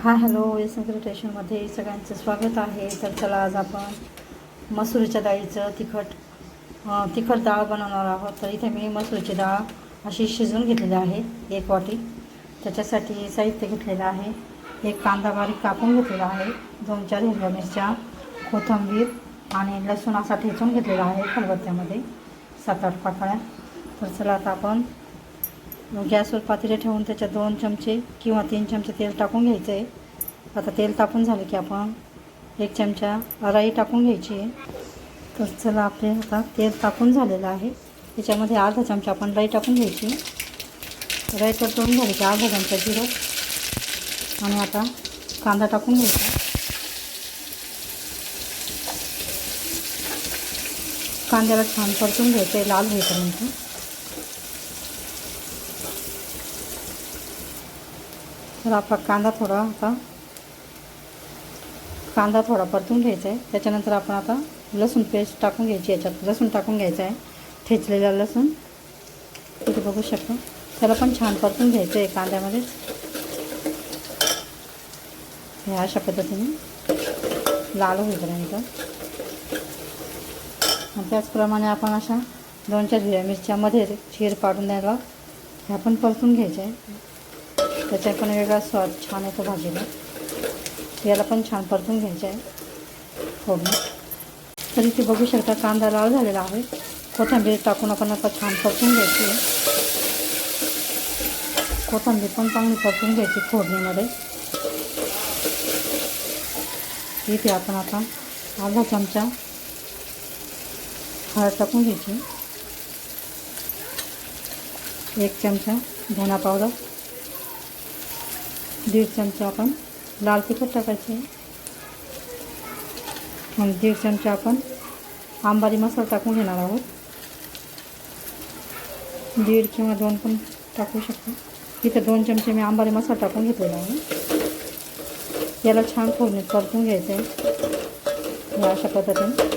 Hi hello Yashwant स्टेशनमध्ये सगळ्यांचं स्वागत आहे. तर चला आज आपण मसुरीच्या डाळीचं तिखट तिखट डाळ बनवणार आहोत. तर इथे मी मसुरीची डाळ अशी शिजवून घेतलेली आहे एक वाटी. त्याच्यासाठी साहित्य घेतलेलं आहे. एक कांदा बारीक कापून घेतलेला आहे. दोन चार हिरव्या मिरच्या कोथिंबीर आणि लसूण असा ठेचून घेतलेला आहे खलबत्त्यामध्ये सात आठ पाकळ्या. तर चला आता आपण गॅसवर पातेले ठेवून त्याच्यात दोन चमचे किंवा तीन चमचे तेल टाकून घ्यायचं आहे आता तेल तापून झालं की आपण एक चमचा राई टाकून घ्यायची. आहे तर चला आपले आता तेल तापून झालेलं आहे. त्याच्यामध्ये अर्धा चमचा आपण राई टाकून घ्यायची. राई परतवून झाली की अर्धा चमचा जिरं आणि आता कांदा टाकून घ्यायचा. कांद्याला छान परतून घ्यायचं आहे लाल होईपर्यंत. तर आपला कांदा थोडा आता कांदा थोडा परतून घ्यायचा आहे. त्याच्यानंतर आपण आता लसूण पेस्ट टाकून घ्यायची याच्यात लसूण टाकून घ्यायचं आहे. ठेचलेला लसूण. इथे बघू शकतो. त्याला पण छान परतून घ्यायचं आहे कांद्यामध्येच. हे अशा पद्धतीने लाल होईपर्यंत. आणि त्याचप्रमाणे आपण अशा दोन चार हिरव्या मिरच्यामध्ये चीर पाडून द्यायला ह्या पण परतून घ्यायचं आहे. त्याच्या पण वेगळा स्वाद छान येतो भाजीला. याला पण छान परतून घ्यायचं आहे हो. फोडणी तरी ते बघू शकता कांदा लाल झालेला आहे. कोथंबीर टाकून आपण आता छान परतून घ्यायची. आहे कोथिंबीर पण चांगली परतून घ्यायची फोडणीमध्ये. इथे आपण आता अर्धा चमचा हळद टाकून घ्यायची. एक चमचा धना पावडर. दीड चमचा आपण लाल तिखट टाकायचे. मग दीड चमचा आपण आंबारी मसाला टाकून घेणार आहोत. दीड किंवा दोन पण टाकू शकतो. इथं दोन चमचे मी आंबारी मसाला टाकून घेतलेला आहे. याला छान फोडणी परतून घ्यायचं आहे. या अशा पद्धतीने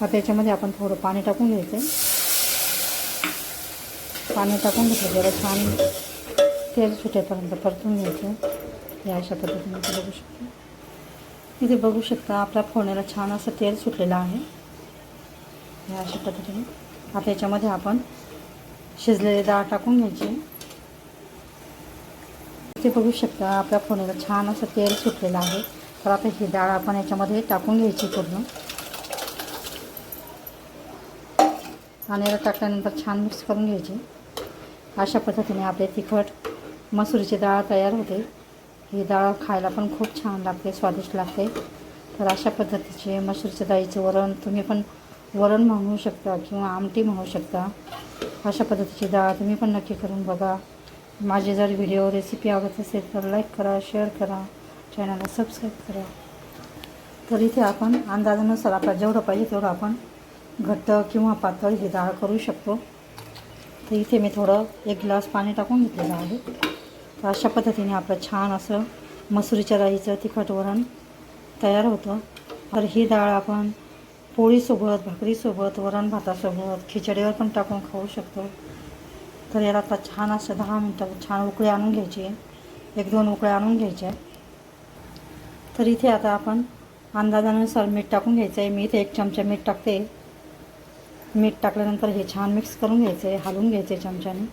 आता याच्यामध्ये आपण थोडं पाणी टाकून घ्यायचं आहे पाणी टाकून घेतलं जरा छान तेल सुटेपर्यंत परतून घ्यायचं. या अशा पद्धतीने इथे बघू शकता. इथे बघू शकता आपल्या फोडण्याला छान असं तेल सुटलेलं आहे. या अशा पद्धतीने. आता याच्यामध्ये आपण शिजलेली डाळ टाकून घ्यायची. इथे बघू शकता आपल्या फोडण्याला छान असं तेल सुटलेलं आहे. तर आता ही डाळ आपण याच्यामध्ये टाकून घ्यायची पूर्ण. आणि टाकल्यानंतर छान मिक्स करून घ्यायची. अशा पद्धतीने आपले तिखट मसुरीची डाळ तयार होते. ही डाळ खायला पण खूप छान लागते स्वादिष्ट लागते. तर अशा पद्धतीचे मसुरीच्या डाळीचे वरण तुम्ही पण वरण म्हणू शकता किंवा आमटी म्हणू शकता. अशा पद्धतीची डाळ तुम्ही पण नक्की करून बघा. माझे जर व्हिडिओ रेसिपी आवडत असेल तर लाईक करा शेअर करा चॅनलला सबस्क्राईब करा. तर इथे आपण अंदाजानुसार आपल्याला जेवढं पाहिजे तेवढं आपण घट्ट किंवा पातळ ही डाळ करू शकतो. तर इथे मी थोडं एक ग्लास पाणी टाकून घेतलेलं आहे. तर अशा पद्धतीने आपलं छान असं मसुरीच्या राईचं तिखट वरण तयार होतं. तर ही डाळ आपण पोळीसोबत भाकरीसोबत वरण भातासोबत खिचडीवर पण टाकून खाऊ शकतो. तर याला आता छान असं दहा मिनटं छान उकळी आणून घ्यायची. एक दोन उकळ्या आणून घ्यायच्या तर इथे आता आपण अंदाजानुसार मीठ टाकून घ्यायचं आहे मी इथे एक चमचा मीठ टाकते. मीठ टाकल्यानंतर हे छान मिक्स करून घ्यायचं आहे हलवून घ्यायचं आहे चमच्याने.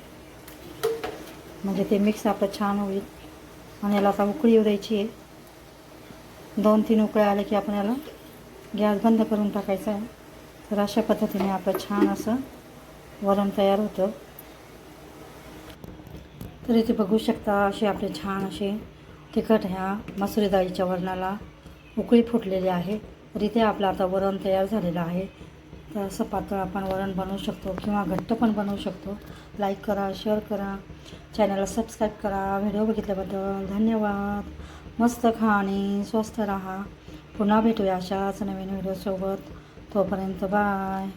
म्हणजे ते मिक्स आपलं छान होईल. आणि याला आता उकळी येऊ द्यायची आहे. दोन तीन उकळ्या आले की आपण याला गॅस बंद करून टाकायचा आहे. तर अशा पद्धतीने आपलं छान असं वरण तयार होतं. तर इथे बघू शकता असे आपले छान असे तिखट ह्या मसुरी डाळीच्या वरणाला उकळी फुटलेली आहे. तर इथे आपलं आता वरण तयार झालेलं आहे. तर असं पातळ आपण वरण बनवू शकतो किंवा घट्ट पण बनवू शकतो. लाईक करा शेअर करा. चॅनलला सबस्क्राईब करा. व्हिडिओ बघितल्याबद्दल धन्यवाद. मस्त खा आणि स्वस्त राहा. पुन्हा भेटूया अशाच नवीन व्हिडिओसोबत तोपर्यंत बाय